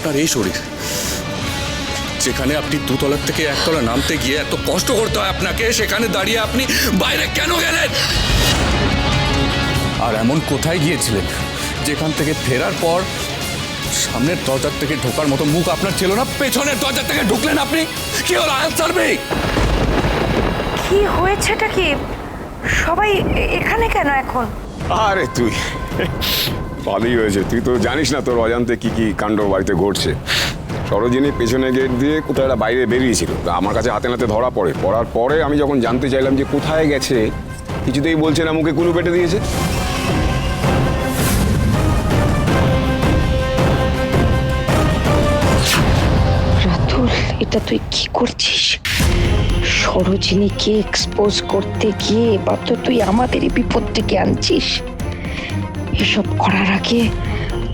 আপনার এই শরীর যেখানে আপনি দুতলার থেকে একতলা নামতে গিয়ে এত কষ্ট করতে হয় আপনাকে সেখানে দাঁড়িয়ে আপনি বাইরে কেন গেলেন? আর এমন কোথায় গিয়েছিলেন যেখান থেকে ফেরার পর সামনের দরজার থেকে ঢোকার মতো মুখ আপনার ছিল না পেছনের দরজার থেকে ঢুকলেন আপনি? কি হলো আনসার মি কি হয়েছেটা কি? সবাই এখানে কেন এখন? আরে তুই ভালোই হয়েছে। তুই তো জানিস না তোর অজান্তে কি কি কাণ্ড বাড়িতে ঘটছে। সরোজিনী পেছনে গেট দিয়ে কোথায় একটা বাইরে বেরিয়েছিল। তা আমার কাছে হাতে নাতে ধরা পড়ে। পড়ার পরে আমি যখন জানতে চাইলাম যে কোথায় গেছে, কিছুতেই বলছে না মুখে কুলু পেটে দিয়েছে। এটা তুই কি করছিস? সরোজিনীকে এক্সপোজ করতে গিয়ে এবার তো তুই আমাদেরই বিপদ থেকে আনছিস। এসব করার আগে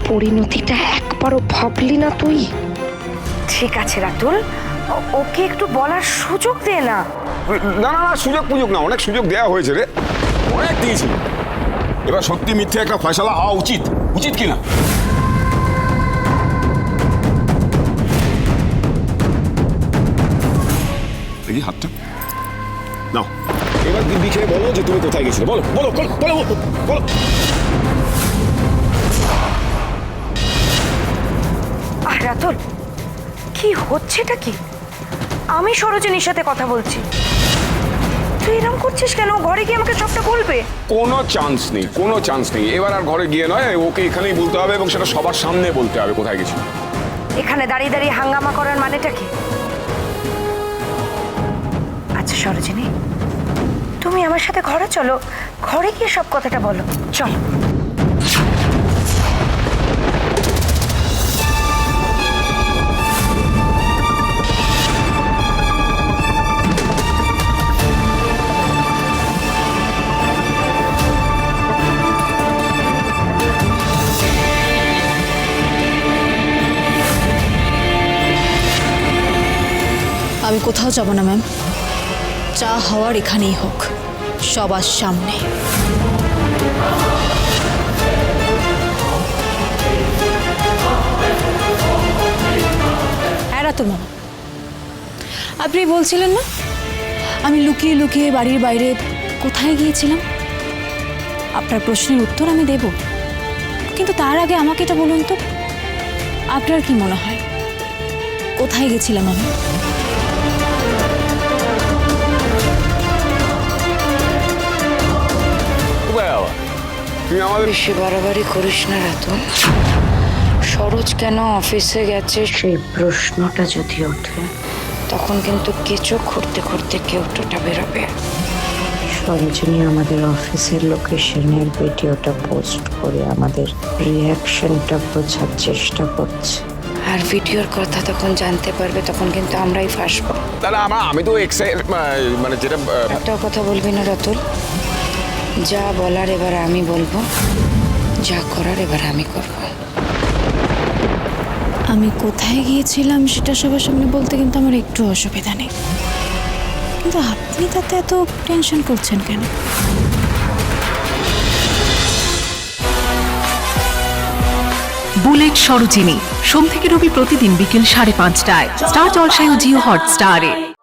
পরিণতিটা একবারও ভাবলি না তুই? ঠিক আছে রাতুল ও- ওকে একটু বলার সুযোগ দে না। না না না সুযোগ পুযোগ না অনেক সুযোগ দেওয়া হয়েছে রে। অনেক দিয়েছিল এবার সত্যি মিথ্যে একটা ফয়সালা হওয়া উচিত উচিত কিনা? দেখি হাতটা। নাও। এবার খেয়ে বলো যে তুমি কোথায় গেছিলে। বলো বলো বলো বলো। হচ্ছেটা কি? আমি সরোজিনীর সাথে কথা বলছি। তুই এরকম করছিস কেন? ঘরে গিয়ে আমাকে সবটা বলবে। কোনো চান্স নেই কোনো চান্স নেই। এবার আর ঘরে গিয়ে নয় ওকে এখানেই বলতে হবে এবং সেটা সবার সামনে বলতে হবে কোথায় গেছিল এখানে দাঁড়িয়ে দাঁড়িয়ে হাঙ্গামা করার মানেটা কি? আচ্ছা সরোজিনী তুমি আমার সাথে ঘরে চলো। ঘরে গিয়ে সব কথাটা বলো। চলো। আমি কোথাও যাব না, ম্যাম। যা হওয়ার এখানেই হোক। সবার সামনে। এড়াতো মামা। আপনি বলছিলেন না? আমি লুকিয়ে লুকিয়ে বাড়ির বাইরে কোথায় গিয়েছিলাম? আপনার প্রশ্নের উত্তর আমি দেব। কিন্তু তার আগে আমাকে এটা বলুন তো। আপনার কি মনে হয়? কোথায় গেছিলাম আমি? তুমি আমাদের বেশি বাড়াবাড়ি করিস না রাতুল। সরোজ কেন অফিসে গেছে? সেই প্রশ্নটা যদি ওঠে তখন কিন্তু কেঁচো খুঁড়তে খুঁড়তে কেউটোটা বেরোবে। সরোজিনী আমাদের অফিসের লোকেশনের ভিডিওটা পোস্ট করে আমাদের রিয়াকশনটা বোঝার চেষ্টা করছে। আর ভিডিওর কথা তখন জানতে পারবে তখন কিন্তু আমরাই ফাঁসবো। তাহলে আমরা আমি তো এক্সাইট মানে যেটা আহ, একটাও কথা বলবি না রাতুল? যা বলার এবার আমি বলব যা করার এবার আমি করব। আমি কোথায় গিয়েছিলাম সেটা সবার সামনে বলতে কিন্তু আমার একটু অসুবিধা নেই। কিন্তু আপনি তাতে এত টেনশন করছেন কেন? বুলেট সরোজিনী সোম থেকে রবি প্রতিদিন বিকেল সাড়ে পাঁচটায়। স্টার জলসায় ও জিও হটস্টারে।